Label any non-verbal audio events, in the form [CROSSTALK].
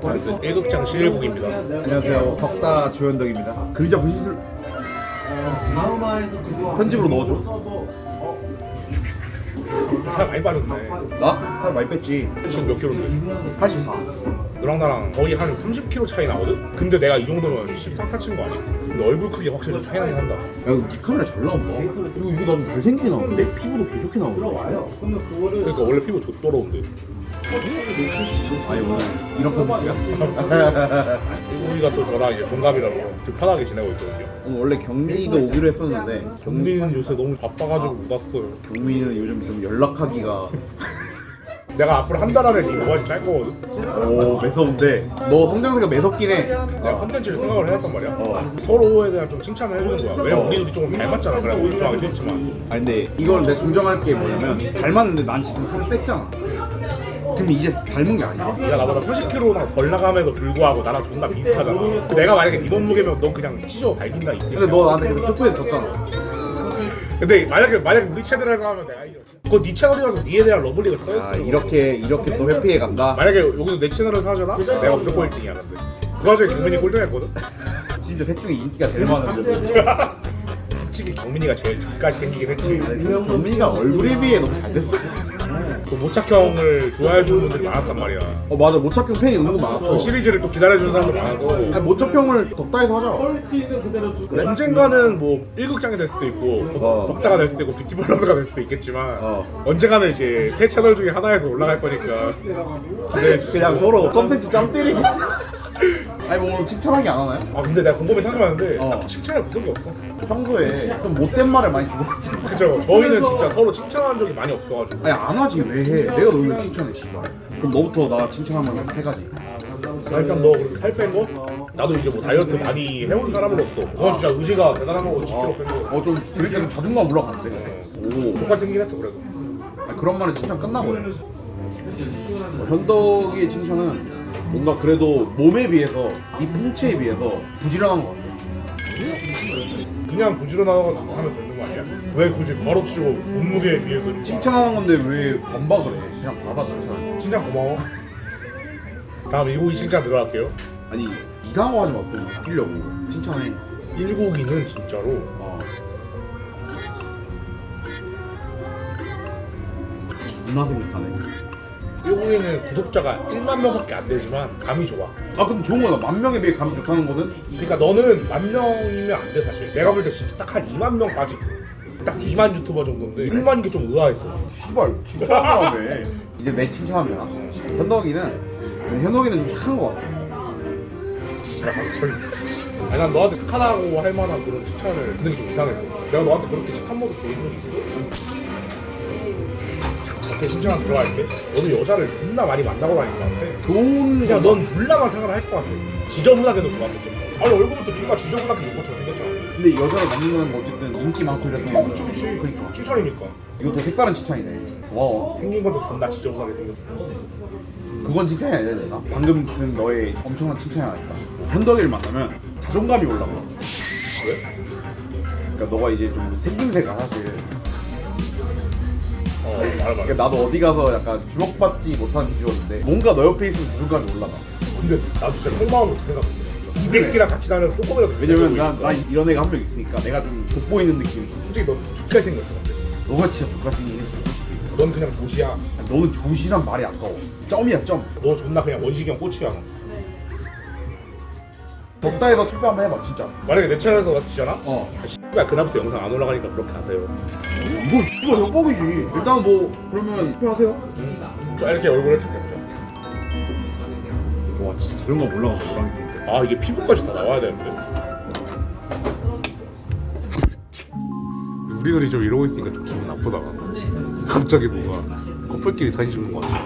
저는 1극장 신일국입니다. 안녕하세요. 덕다 조현덕입니다. 그림자 분실 편집으로 넣어줘. 살 많이 빠졌네. 나? 살 많이 뺐지. 지금 몇 킬로인데? 84. 너랑 나랑 거의 한 30kg 차이 나거든? 근데 내가 이 정도면 14타 친거 아니야? 근데 얼굴 크기 확실히 좀 차이 나긴 한다. 야, 이거 네 카메라 잘 나온다. 이거 이거 나좀 잘생기게 나오는데? 피부도 개 좋게 나오는데? 그러니까 원래 피부 좆더러운데. 아니 오늘 이런 컨텐츠야? 우리가 또 저랑 이제 동갑이라서 좀 편하게 지내고 있거든요. 오늘 원래 경민이도 오기로 했었는데 경민이는 요새 너무 바빠가지고 못 왔어요. 경민이는 요즘 좀 연락하기가 내가 앞으로 한 달 안에 네 모바지 딸 거거든? 오 매서운데 너 성장세가 매섭긴 해. 내가 컨텐츠를 생각을 해왔단 말이야. 서로에 대한 좀 칭찬을 해주는 거야. 왜냐면 우리 둘이 조금 닮았잖아. 그래, 우리 좋아하기 싫지만. 아 근데 이걸 내가 정정할 게 뭐냐면 닮았는데 난 지금 살 뺐잖아. 그럼 이제 닮은 게 아니야. 네가 나보다 수십 킬로나 덜 나감에도 불구하고 나랑 존나 비슷하잖아. 내가 만약에 네 몸무게면 넌 그냥 찢어 발긴다 이 뜻이야. 근데 너 나한테 그 쪽부에 졌잖아. 근데 만약에 만약에 우리 채널에서 하면 내가 이겨. 그거 네 채널이라서 니에 대한 러블리가 써있어. 아 이렇게 이렇게 또 회피해 간다. 만약에 여기서 내 채널에서 하잖아? 내가 무조건 1등이야 근데. 그 와중에 경민이 꼴등했거든? [LAUGHS] 진짜 셋 중에 인기가 제일 많은데. [LAUGHS] 솔직히 경민이가 제일 X까지 생기긴 했지. 경민이가 얼굴에 비해 너무 잘 됐어. 그 모착형을 좋아해주는 분들이 많았단 말이야. 어 맞아 모착형 팬이 은근 많았어. 그 시리즈를 또 기다려주는 사람도 많아서. 아니 모착형을 덕다에서 하자. 언젠가는 뭐 1극장이 될 수도 있고 어. 덕다가 될 수도 있고 뷰티블러드가 될 수도 있겠지만 어. 언젠가는 이제 세 채널 중에 하나에서 올라갈 거니까 기대해. 그냥 서로 컨텐츠 짬 때리기. 아니 뭐 오늘 칭찬하기 안 하나요? 아 근데 내가 곰곰이 생각해봤는데 어. 딱 칭찬을 본 적이 없어 평소에 좀 못된 말을 많이 주고 있지. 그죠 저희는 진짜 서로 칭찬한 적이 많이 없어가지고 아니 안 하지 왜 해? 내가 너왜 칭찬해 씨발. 그럼 너부터 나 칭찬하면 세 가지. 아, 일단 너 그렇게 살뺀 거? 나도 이제 뭐 다이어트 많이 해온 사람으로서 너 진짜 의지가 대단한 거고 10kg 뺀 거. 어좀 그러니까 좀 자존감 올라가는데. 오. 조카 생긴 했어 그래도 아니, 그런 말은 칭찬 끝나고요. 어, 현덕이의 칭찬은 뭔가 그래도 몸에 비해서 이 풍채에 비해서 부지런한 것 같아. 그냥 부지런하고 하면 되는 거 아니야? 왜 굳이 가로치고 몸무게에 비해서 이렇게 칭찬하는 건데 왜 반박을 해? 그냥 받아 칭찬. 칭찬 고마워 다음 일고기 칭찬 들어갈게요 아니 이상한 거 하지 마. 또 웃기려고. 칭찬해. 일고기는 진짜로 어. 존나 생각하네. 일고기는 구독자가 1만 명밖에 안 되지만 감이 좋아 아 근데 좋은 거다. 만 명에 비해 감이 좋다는 거는 그러니까 너는 만 명이면 안 돼 사실 내가 볼 때 진짜 딱 한 2만 명까지 딱 2만 유튜버 정도인데 1만인 게좀 의아했어 씨발 칭찬하네. [LAUGHS] 이제 내 칭찬하면 되나? 현덕이는 현덕이는 좀 착한 거 같아. 아니 난 너한테 착하다고 할 만한 그런 칭찬을 듣는 게 좀 이상해서 내가 너한테 그렇게 착한 모습 보여준 적이 있어? 오케이 칭찬 들어갈게 너도 여자를 존나 많이 만나고 다닐 것 같아 좋은 그냥 거. 넌 불나만 생각을 할 것 같아 지저분하게도 것 같아 좀 아니 얼굴부터 존나 지저분하게 욕처럼 생겼잖아 근데 여자를 만나는 거 어쨌든 인기 많고 이랬던 어 거. 그치 그치 그러니까. 칭찬이니까 이것도 색다른 칭찬이네. 고마워. 생긴 것도 존나 지저분하게 생겼어 그건 칭찬이 아니야 되나? 방금 든 너의 엄청난 칭찬이 아니다. 현덕이를 만나면 자존감이 올라가. 왜? 그러니까 너가 이제 좀 생김새가 사실. 그러니까 나도 어디 가서 약간 주목받지 못하는 비주얼인데 뭔가 너 옆에 있으면 자존감이 올라가. 근데 나도 진짜 속마음으로 생각했어 이 새끼랑 같이 다녀서 조금이라도 왜냐면 난. 난 이런 애가 한 명 있으니까 내가 좀 돋보이는 느낌이 있어. 솔직히 너 좋게 생겼어 너가 진짜 했어. 솔직히. 넌 그냥 도시야 아니, 너는 조시란 말이 아까워. 점이야 점. 너 존나 그냥 형 꼬추야 너. 덕다에서 투표 한번 해봐 진짜. 만약에 내 채널에서 나 지잖아? 어. 아, 씨발 그날부터 영상 안 올라가니까 그렇게 하세요 이거 씨발 협박이지. 일단 뭐 그러면 투표하세요. 이렇게 얼굴을 탁 해보자 와 진짜 자존감 올라간다 너랑 있으니까. 아 이게 피부까지 다 나와야 되는데 우리 둘이 좀 이러고 있으니까 좀 기분 나쁘다 갑자기 뭔가 커플끼리 사진 찍는 거 같아